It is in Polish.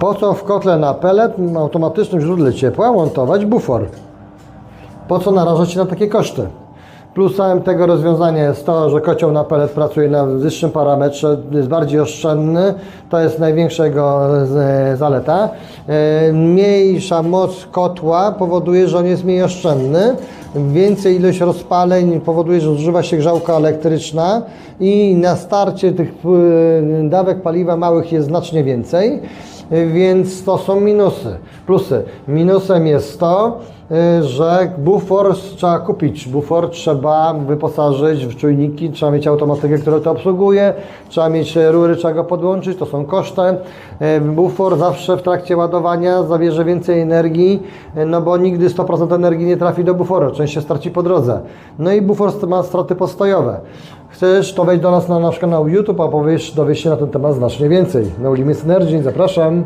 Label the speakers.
Speaker 1: Po co w kotle na pelet, automatycznym źródle ciepła montować bufor? Po co narażać się na takie koszty? Plusem tego rozwiązania jest to, że kocioł na pelet pracuje na wyższym parametrze, jest bardziej oszczędny, to jest największa jego zaleta. E, Mniejsza moc kotła powoduje, że on jest mniej oszczędny, więcej ilość rozpaleń powoduje, że zużywa się grzałka elektryczna i na starcie tych e, dawek paliwa małych jest znacznie więcej, więc to są minusy. Plusy. Minusem jest to, że bufor trzeba kupić. Bufor trzeba wyposażyć w czujniki, trzeba mieć automatykę, która to obsługuje, trzeba mieć rury, trzeba go podłączyć, to są koszty. E, Bufor zawsze w trakcie ładowania zabierze więcej energii, e, no bo nigdy 100% energii nie trafi do buforu, część się straci po drodze. No i bufor ma straty postojowe. Chcesz, to wejdź do nas na nasz kanał YouTube, a powiesz, dowiesz się na ten temat znacznie więcej. No Limits Energy, zapraszam.